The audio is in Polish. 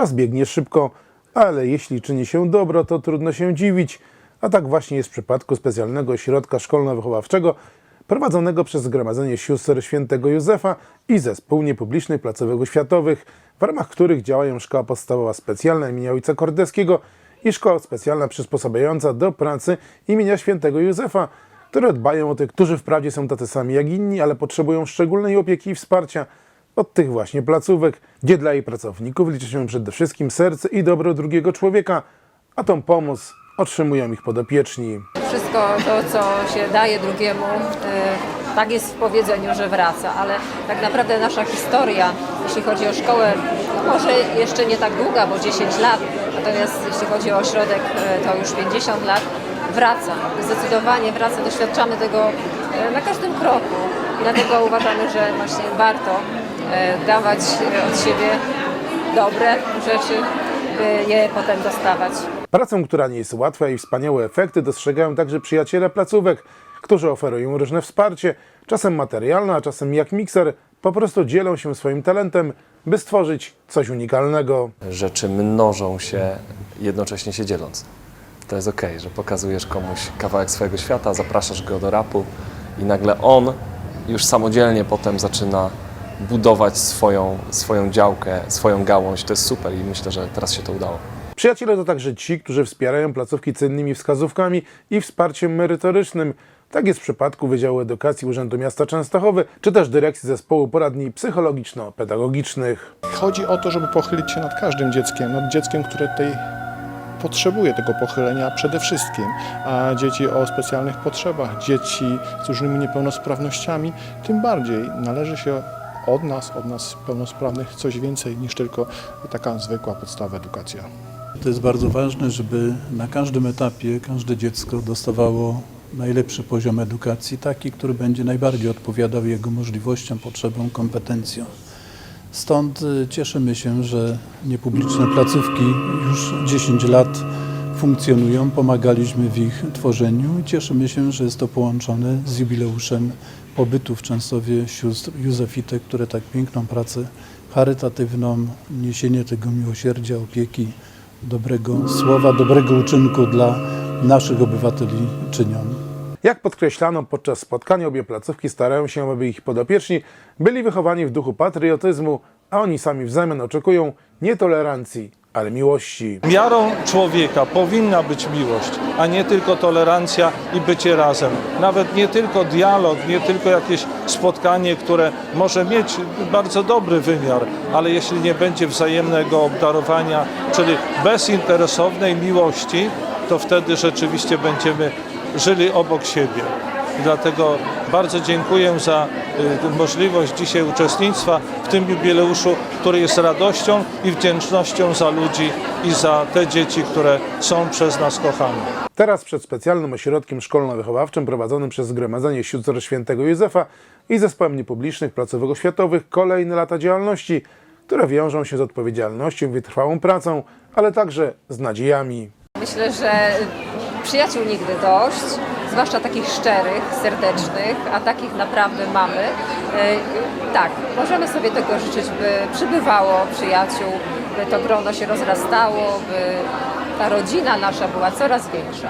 Czas biegnie szybko, ale jeśli czyni się dobro, to trudno się dziwić. A tak właśnie jest w przypadku specjalnego ośrodka szkolno-wychowawczego prowadzonego przez Zgromadzenie Sióstr Świętego Józefa i Zespół Niepublicznych Placówek Oświatowych, w ramach których działają Szkoła Podstawowa Specjalna imienia Ojca Kordeskiego i Szkoła Specjalna Przysposabiająca do Pracy imienia Świętego Józefa, które dbają o tych, którzy wprawdzie są tacy sami jak inni, ale potrzebują szczególnej opieki i wsparcia od tych właśnie placówek, gdzie dla jej pracowników liczy się przede wszystkim serce i dobro drugiego człowieka, a tą pomoc otrzymują ich podopieczni. Wszystko to, co się daje drugiemu, y, tak jest w powiedzeniu, że wraca, ale tak naprawdę nasza historia, jeśli chodzi o szkołę, no może jeszcze nie tak długa, bo 10 lat, natomiast jeśli chodzi o ośrodek, y, to już 50 lat, wraca. Zdecydowanie wraca, doświadczamy tego y, na każdym kroku. I dlatego uważamy, że właśnie warto dawać y, od siebie dobre rzeczy, by je potem dostawać. Pracę, która nie jest łatwa i wspaniałe efekty dostrzegają także przyjaciele placówek, którzy oferują różne wsparcie, czasem materialne, a czasem jak mikser, po prostu dzielą się swoim talentem, by stworzyć coś unikalnego. rzeczy mnożą się, jednocześnie się dzieląc. To jest okej, że pokazujesz komuś kawałek swojego świata, zapraszasz go do rapu i nagle on już samodzielnie potem zaczyna budować swoją, swoją działkę, swoją gałąź. To jest super i myślę, że teraz się to udało. Przyjaciele to także ci, którzy wspierają placówki cennymi wskazówkami i wsparciem merytorycznym. Tak jest w przypadku Wydziału Edukacji Urzędu Miasta Częstochowy, czy też dyrekcji zespołu poradni psychologiczno-pedagogicznych. Chodzi o to, żeby pochylić się nad każdym dzieckiem, nad dzieckiem, które tutaj potrzebuje tego pochylenia przede wszystkim, a dzieci o specjalnych potrzebach, dzieci z różnymi niepełnosprawnościami, tym bardziej należy się od nas, od nas pełnosprawnych coś więcej niż tylko taka zwykła podstawa edukacja. To jest bardzo ważne, żeby na każdym etapie każde dziecko dostawało najlepszy poziom edukacji, taki, który będzie najbardziej odpowiadał jego możliwościom, potrzebom, kompetencjom. Stąd y, cieszymy się, że niepubliczne placówki już 10 lat funkcjonują, pomagaliśmy w ich tworzeniu i cieszymy się, że jest to połączone z jubileuszem pobytu w Częstowie sióstr Józefitek, które tak piękną pracę charytatywną, niesienie tego miłosierdzia, opieki, dobrego słowa, dobrego uczynku dla naszych obywateli czynią. Jak podkreślano podczas spotkania, obie placówki starają się, aby ich podopieczni byli wychowani w duchu patriotyzmu, a oni sami w zamian oczekują nie tolerancji, ale miłości. Miarą człowieka powinna być miłość, a nie tylko tolerancja i bycie razem. Nawet nie tylko dialog, nie tylko jakieś spotkanie, które może mieć bardzo dobry wymiar, ale jeśli nie będzie wzajemnego obdarowania, czyli bezinteresownej miłości, to wtedy rzeczywiście będziemy żyli obok siebie. Dlatego bardzo dziękuję za y, możliwość dzisiaj uczestnictwa w tym jubileuszu, który jest radością i wdzięcznością za ludzi i za te dzieci, które są przez nas kochane. Teraz przed specjalnym ośrodkiem szkolno-wychowawczym prowadzonym przez Zgromadzenie Sióstr Świętego Józefa i Zespołem Niepublicznych Placówek Oświatowych kolejne lata działalności, które wiążą się z odpowiedzialnością i wytrwałą pracą, ale także z nadziejami. Myślę, że przyjaciół nigdy dość, zwłaszcza takich szczerych, serdecznych, a takich naprawdę mamy. E, Tak, możemy sobie tego życzyć, by przybywało przyjaciół, by to grono się rozrastało, by ta rodzina nasza była coraz większa.